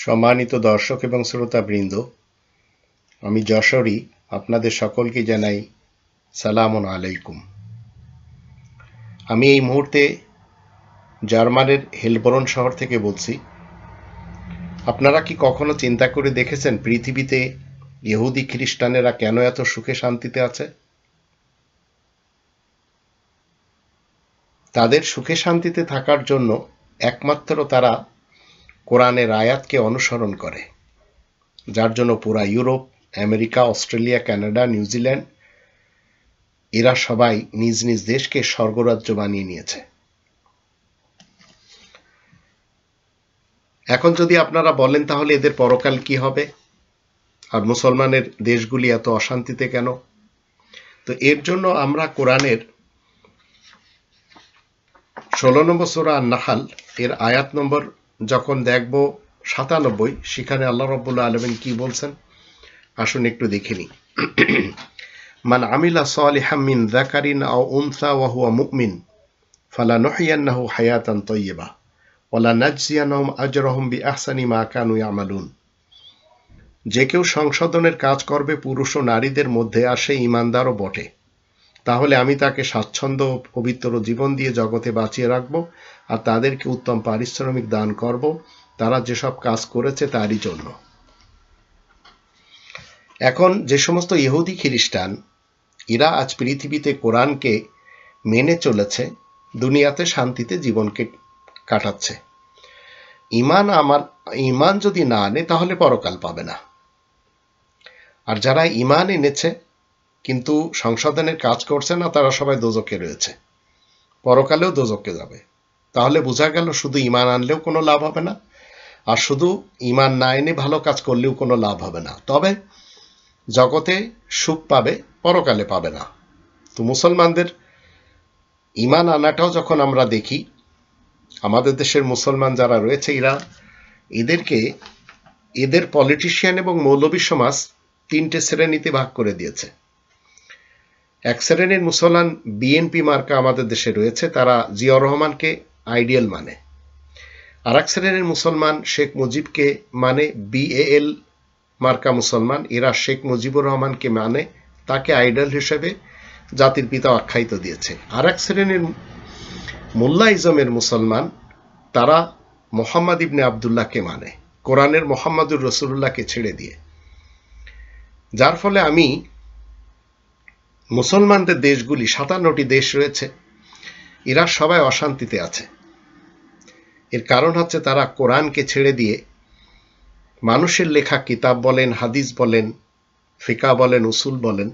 সম্মানিত দর্শক এবং শ্রোতাবৃন্দ, আমি যশোরী, আপনাদের সকলকে জানাই সালাম আলাইকুম। আমি এই মুহূর্তে জার্মানের হেলবরন শহর থেকে বলছি। আপনারা কি কখনো চিন্তা করে দেখেছেন পৃথিবীতে ইহুদি খ্রিস্টানেরা কেন এত সুখে শান্তিতে আছে? তাদের সুখে শান্তিতে থাকার জন্য একমাত্র তারা কোরআনের আয়াতকে অনুসরণ করে, যার জন্য পুরা Europe, America, Australia, Canada, New Zealand, এরা সবাই নিজ নিজ দেশকে স্বর্গরাজ্য বানিয়ে নিয়েছে। এখন যদি আপনারা বলেন তাহলে এদের পরকাল কি হবে? আর মুসলমানের দেশগুলি এত অশান্তিতে কেন? তো এর জন্য আমরা কোরআনের ষোলো নম্বর সোরা নাহাল এর আয়াত নম্বর যখন দেখব সাতানব্বই, সেখানে আল্লাহ রব্বুল্লা আলমেন কি বলছেন? আসুন একটু দেখে নিই। মান আমিলা সালিহাম মিন যাকারিন আও উনসা ওয়া হুয়া মুমিন, ফালা নুহিয়ান্নাহু হায়াতান তাইয়্যিবা ওয়ালা নাজজিয়ানহুম আজরাহুম বিআহসানি মা কানু আমালুন যে কেউ সংশোধনের কাজ করবে পুরুষ ও নারীদের মধ্যে আসে ইমানদারও বটে। তাহলে আমি তাকে স্বাচ্ছন্দ্য পবিত্র জীবন দিয়ে জগতে বাঁচিয়ে রাখব, আর তাদেরকে উত্তম পারিশ্রমিক দান করব। তারা যেসব কাজ করেছে তারই জন্য। এখন যে সমস্ত ইহুদি খ্রিস্টান, এরা আজ পৃথিবীতে কোরআনকে মেনে চলেছে, দুনিয়াতে শান্তিতে জীবনকে কাটাচ্ছে। ইমান আমার ইমান যদি না আনে, তাহলে পরকাল পাবে না। আর যারা ইমান এনেছে কিন্তু সংশোধনের কাজ করছে না, তারা সবাই দোজকে রয়েছে। পরকালেও দোজকে যাবে। তাহলে বোঝা গেল শুধু ইমান আনলেও কোনো লাভ হবে না, আর শুধু ইমান না এনে ভালো কাজ করলেও কোনো লাভ হবে না। তবে জগতে সুখ পাবে, পরকালে পাবে না। তো মুসলমানদের ইমান আনাটাও যখন আমরা দেখি, আমাদের দেশের মুসলমান যারা রয়েছে, এরা এদেরকে, এদের পলিটিশিয়ান এবং মৌলবী সমাজ তিনটে শ্রেণীতে ভাগ করে দিয়েছে। এক শ্রেণির মুসলমান বিএনপি মার্কা আমাদের দেশে রয়েছে, তারা জিয়াউর রহমানকে আইডিয়াল মানে। আর এক শ্রেণির মুসলমান শেখ মুজিবকে মানে বিএএল মার্কা মুসলমান, এরা শেখ মুজিবুর রহমানকে মানে তাকে আইডল হিসেবে জাতির পিতা আখ্যায়িত দিয়েছে। আর এক শ্রেণির মোল্লা ইজমের মুসলমান, তারা মোহাম্মদ ইবনে আবদুল্লাহকে মানে কোরআনের মোহাম্মদুর রসুল্লাহকে ছেড়ে দিয়ে। যার ফলে আমি মুসলমানদের দেশগুলি সাতান্নটি দেশ রয়েছে। এরা সবাই অশান্তিতে আছে। এর কারণ হচ্ছে তারা কোরআনকে ছেড়ে দিয়ে মানুষের লেখা কিতাব বলেন, হাদিস বলেন, ফিকা বলেন, উসুল বলেন,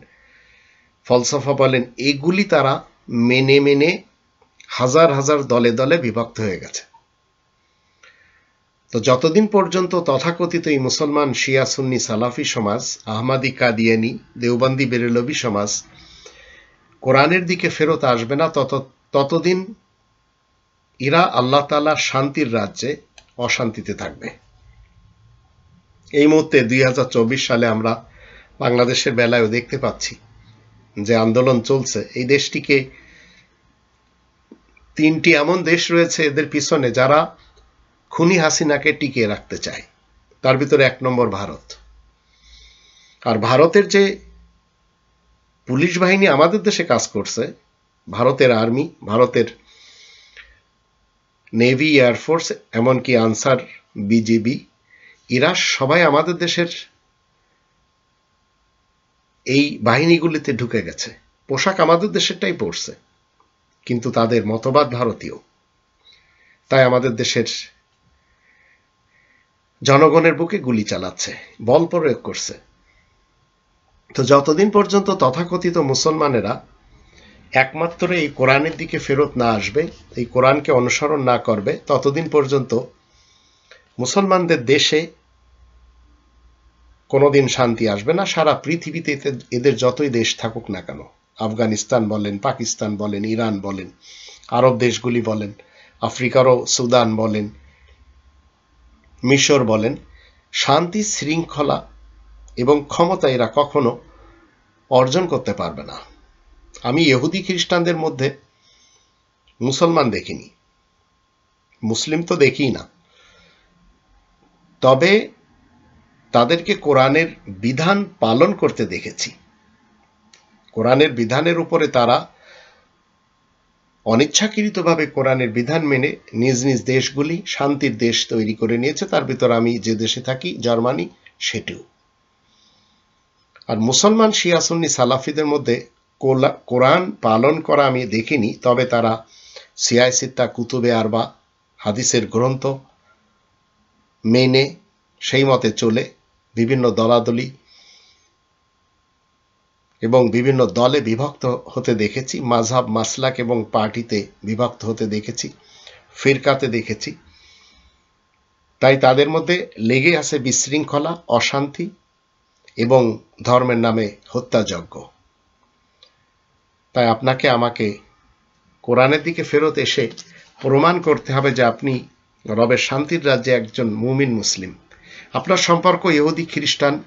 ফলসফা বলেন, এগুলি তারা মেনে মেনে হাজার হাজার দলে দলে বিভক্ত হয়ে গেছে। তো যতদিন পর্যন্ত তথাকথিত এই মুসলমান শিয়া, সুন্নি, সালাফি সমাজ, আহমাদি, কাদিয়ানি, দেওবন্দি, বেরেলবি সমাজ কোরআনের দিকে ফেরত আসবে না, তত, ততদিন এরা আল্লাহ তালার শান্তির রাজ্যে অশান্তিতে থাকবে। এই মুহূর্তে দুই হাজার চব্বিশ সালে আমরা বাংলাদেশের বেলায়ও দেখতে পাচ্ছি যে আন্দোলন চলছে। এই দেশটিকে তিনটি এমন দেশ রয়েছে এদের পিছনে যারা খুনি হাসিনাকে টিকিয়ে রাখতে চায়। তার ভিতরে এক নম্বর ভারত। আর ভারতের যে পুলিশ বাহিনী আমাদের দেশে কাজ করছে। ভারতের আর্মি, ভারতের নেভি এয়ারফোর্স এমনকি আনসার, বিজিবি, এরা সবাই আমাদের দেশের এই বাহিনীগুলিতে ঢুকে গেছে। পোশাক আমাদের দেশেরটাই পড়ছে কিন্তু তাদের মতবাদ ভারতীয়। তাই আমাদের দেশের জনগণের বুকে গুলি চালাচ্ছে, বল প্রয়োগ করছে। তো যতদিন পর্যন্ত তথাকথিত মুসলমানেরা একমাত্র এই কোরআনের দিকে ফেরত না আসবে, এই কোরআনকে অনুসরণ না করবে, ততদিন পর্যন্ত মুসলমানদের দেশে কোনোদিন শান্তি আসবে না। সারা পৃথিবীতে এদের যতই দেশ থাকুক না কেন, আফগানিস্তান বলেন, পাকিস্তান বলেন, ইরান বলেন, আরব দেশগুলি বলেন, আফ্রিকারও সুদান বলেন, মিশর বলেন, শান্তি শৃঙ্খলা এবং ক্ষমতা এরা কখনো অর্জন করতে পারবে না। আমি ইহুদি খ্রিস্টানদের মধ্যে মুসলমান দেখিনি। মুসলিম তো দেখি না। তবে তাদেরকে কোরআনের বিধান পালন করতে দেখেছি। কোরআনের বিধানের উপরে তারা অনিচ্ছাকৃতভাবে কোরআনের বিধান মেনে নিজ নিজ দেশগুলি শান্তির দেশ তৈরি করে নিয়েছে। তার ভিতর আমি যে দেশে থাকি, জার্মানি, সেটিও। আর মুসলমান শিয়া সুন্নি সালাফিদের মধ্যে কোরআন পালন করা আমি দেখিনি, তবে তারা সিয়াই সিত্তা, কুতুবে আরবা হাদিসের গ্রন্থ মেনে সেই মতে চলে, বিভিন্ন দলাদলি এবং বিভিন্ন দলে বিভক্ত হতে দেখেছি, মাঝহাব মাসলাক এবং পার্টিতে বিভক্ত হতে দেখেছি, ফিরকাতে দেখেছি। তাই তাদের মধ্যে লেগে আছে বিশৃঙ্খলা, অশান্তি এবং ধর্মের নামে হত্যাযজ্ঞ। তাই আপনাকে আমাকে কোরআনের দিকে ফেরত এসে প্রমাণ করতে হবে যে আপনি রবের শান্তির রাজ্যে একজন মুমিন মুসলিম। আপনার সম্পর্ক ইহুদি, খ্রিস্টান,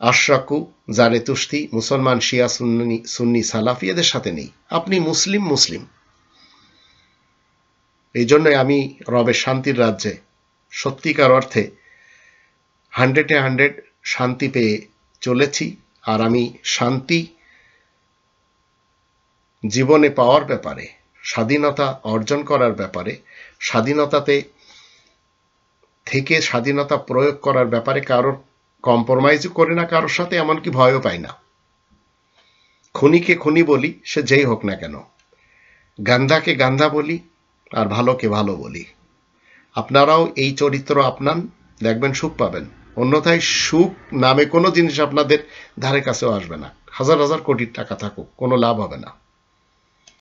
আশরাকু জারেতুস্তি মুসলমান, শিয়া, সুন্নি সুন্নি, সালাফি এদের সাথে নেই। আপনি মুসলিম মুসলিম। এই জন্যই আমি রবের শান্তির রাজ্যে সত্যিকার অর্থে হান্ড্রেডে হান্ড্রেড শান্তি পেয়ে চলেছি আর আমি শান্তি জীবনে পাওয়ার ব্যাপারে, স্বাধীনতা অর্জন করার ব্যাপারে, স্বাধীনতাতে থেকে স্বাধীনতা প্রয়োগ করার ব্যাপারে কারোর কম্প্রোমাইজও করি না, কারোর সাথে এমনকি ভয়ও পাই না। খুনিকে খুনি বলি, সে যেই হোক না কেন। গান্ধাকে গান্ধা বলি আর ভালোকে ভালো বলি। আপনারাও এই চরিত্র আপনান, দেখবেন সুখ পাবেন। অন্যথায় সুখ নামে কোনো জিনিস আপনাদের ধারে কাছেও আসবে না। হাজার হাজার কোটি টাকা থাকুক, কোনো লাভ হবে না।